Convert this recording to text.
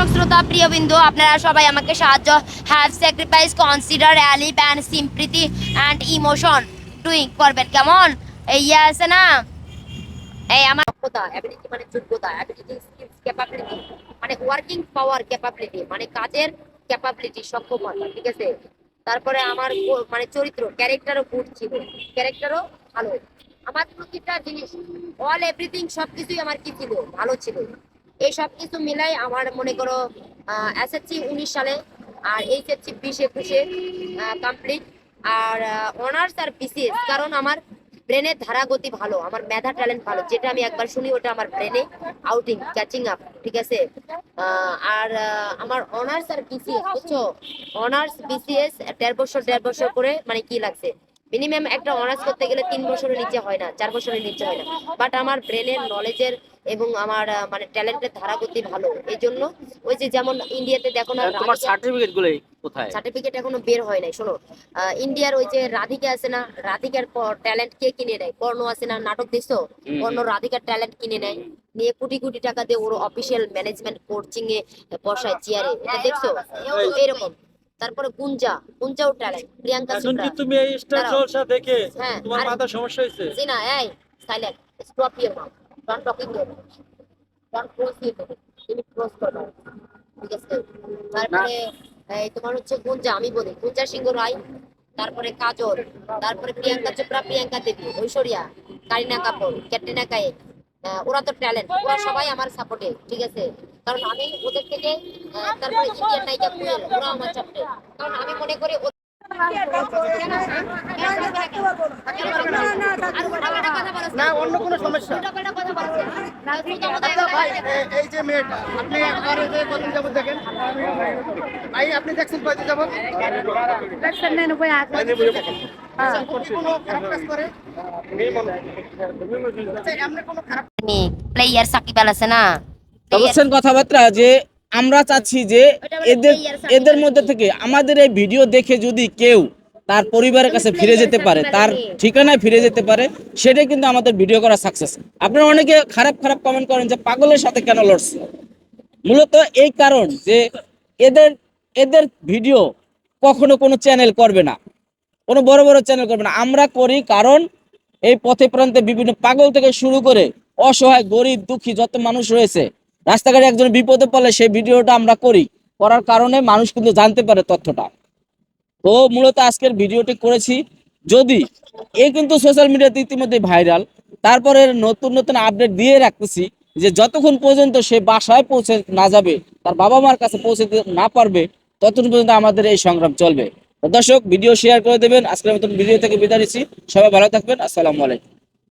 দর্শক, শ্রোতা প্রিয় বিন্দু আপনারা সবাই আমাকে সাহায্য have sacrifice consider ally and sympathy and emotion doing করবেন, কেমন? এই ইয়ে আছে না? এই আমার দক্ষতা অ্যাবিলিটি মানে যোগ্যতা অ্যাবিলিটি স্কিলস ক্যাপাবিলিটি মানে ওয়ার্কিং পাওয়ার ক্যাপাবিলিটি মানে কাজের ক্যাপাবিলিটি সক্ষমতা, ঠিক আছে? তারপরে আমার মানে চরিত্র ক্যারেক্টারও গুড ছিল ক্যারেক্টারও ভালো। আমার প্রতিটা জিনিস অল এভরিথিং সবকিছুই আমার কি ছিল? ভালো ছিল। এই সব কিছু মিলাই আমার মনে করো এসএসসি উনিশ সালে আর এইচএসসি বিশ একুশে কমপ্লিট আর অনার্স আর বিসিএস কারণ আমার ব্রেনের ধারা গতি ভালো, আমার মেধা ট্যালেন্ট ভালো, যেটা আমি একবার শুনি ওটা আমার ব্রেনে আউটিং ক্যাচিং আপ ঠিক আছে? আর আমার অনার্স আর বিসিএস বুঝছ? অনার্স বিসিএস দেড় বছর দেড় বছর করে মানে কি লাগছে? মিনিমাম একটা অনার্স করতে গেলে তিন বছরের নিচে হয় না, চার বছরের নিচে হয় না। বাট আমার ব্রেনের নলেজের এবং আমার মানে ট্যালেন্টের ধারা গতি ভালো। এই জন্য ওই যে যেমন ইন্ডিয়াতে দেখো না তোমার সার্টিফিকেটগুলো কোথায়? সার্টিফিকেট এখনও বের হয় নাই শোনো। আহ, ইন্ডিয়ার ওই যে রাধিকা আছে না রাধিকার ট্যালেন্ট কে কিনে নেয় কর্ণ আছে না নাটক দেখছ। কর্ণ রাধিকার ট্যালেন্ট কিনে নেয়। নিয়ে কোটি কোটি টাকা দিয়ে ওর অফিসিয়াল ম্যানেজমেন্ট কোচিং এ বসায় চেয়ারে। এটা দেখছ? এরকম তারপরে গুঞ্জা গুঞ্জাও ট্যালেন্ট প্রিয়াঙ্কা চোপড়া তুমি এই স্টার জলসা দেখে হ্যাঁ, তোমার মাথা সমস্যা হয়েছে? জিনা এই silent stop your mouth don't talking your don't close your তুমি ক্লোজ করো ঠিক আছে তারপরে তোমার হচ্ছে গুঞ্জা আমি বলি গুঞ্জা সিংহ রায় তারপরে কাজল তারপরে প্রিয়াঙ্কা চোপড়া প্রিয়াঙ্কা দেবী ঐশ্বরিয়া কারিনা কাপুর ক্যাটরিনা আহ, ওরা তো ট্যালেন্ট ওরা সবাই আমার সাপোর্টে ঠিক আছে কারণ আমি ওদের থেকে তারপরে ইন্ডিয়ান নায়িকা কুয়েল ওরা আমার চাপটে কারণ আমি মনে করি না অন্য কোনো সমস্যা। আচ্ছা ভাই এই যে মেয়েটা আপনি একবার এই যাবত দেখেন। ভাই আপনি দেখছেন কয়দিন যাবত? আচ্ছা এমনি কোনো খারাপ প্লেয়ার সাকিব আল আছে না? বলছেন কথাবার্তা যে আমরা চাচ্ছি যে এদের এদের মধ্যে থেকে আমাদের এই ভিডিও দেখে যদি কেউ তার পরিবারের কাছে ফিরে যেতে পারে, তার ঠিকানায় ফিরে যেতে পারে, সেটাই কিন্তু আমাদের ভিডিও করা সাকসেস আপনারা অনেকে খারাপ খারাপ কমেন্ট করেন যে পাগলের সাথে কেন লড়ছে? মূলত এই কারণ যে এদের এদের ভিডিও কখনো কোনো চ্যানেল করবে না। কোনো বড় বড় চ্যানেল করবে না। আমরা করি কারণ এই পথে প্রান্তে বিভিন্ন পাগল থেকে শুরু করে অসহায়, গরিব, দুঃখী যত মানুষ রয়েছে, রাস্তাঘাটে একজন বিপদে পড়লে সেই ভিডিওটা আমরা করি। করার কারণে মানুষ কিন্তু জানতে পারে তথ্যটা। তো মূলত আজকের ভিডিওটি করেছি যদি এ কিন্তু সোশ্যাল মিডিয়াতে ইতিমধ্যে ভাইরাল তারপরে নতুন নতুন আপডেট দিয়ে রাখতেছি যে যতক্ষণ পর্যন্ত সে বাসায় পৌঁছে না যাবে, তার বাবা মার কাছে পৌঁছে না পারবে, ততক্ষণ পর্যন্ত আমাদের এই সংগ্রাম চলবে। দর্শক ভিডিও শেয়ার করে দেবেন। আজকের মতন ভিডিও থেকে বিদায় নিচ্ছি। সবাই ভালো থাকবেন। আসসালামু আলাইকুম।